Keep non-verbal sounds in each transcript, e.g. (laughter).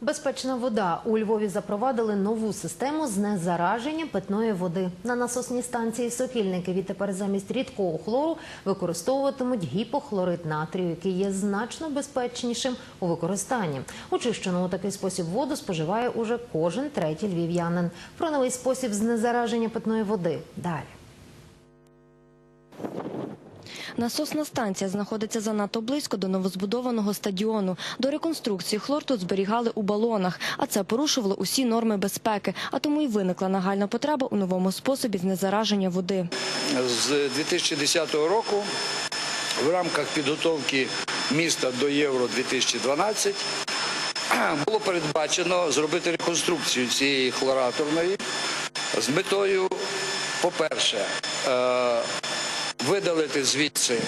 Безпечна вода у Львові запровадили нову систему знезараження питної води. На насосній станції Сокільники відтепер замість рідкого хлору використовуватимуть гіпохлорид натрію, який є значно безпечнішим у використанні. Очищену у такий спосіб воду споживає уже кожен третій львів'янин. Про новий спосіб знезараження питної води далі. Насосна станція знаходиться занадто близько до новозбудованого стадіону. До реконструкції хлор тут зберігали у балонах, а це порушувало усі норми безпеки. А тому й виникла нагальна потреба у новому способі знезараження води. з 2010 року в рамках підготовки міста до Євро 2012 (clears throat) було передбачено зробити реконструкцію цієї хлораторної з метою, по-перше, е, видалити звідси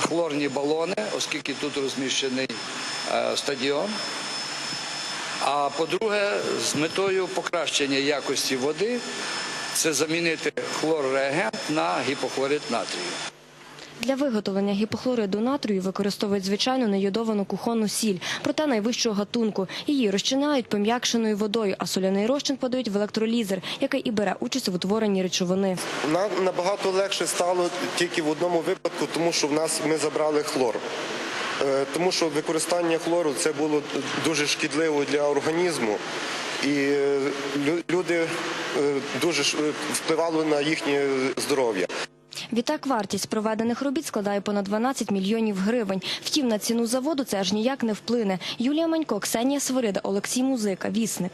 хлорні балони, оскільки тут розміщений е, стадіон. А по-друге, з метою покращення якості води це замінити хлорреагент на гіпохлорид натрію. Для виготовлення гіпохлориду натрію використовують звичайну нейодовану кухонну сіль, проте найвищого гатунку. Її розчиняють пом'якшеною водою, а соляний розчин подають в електролізер, який і бере участь в утворенні речовини. Нам набагато легше стало тільки в одному випадку, тому що в нас ми забрали хлор. Е, Тому що використання хлору це було дуже шкідливо для організму, і е, люди е, дуже впливало на їхнє здоров'я. Відтак вартість проведених робіт складає понад 12 мільйонів гривень. Втім, на ціну заводу це аж ніяк не вплине. Юлія Манько, Ксенія Свирида, Олексій Музика, Вісник.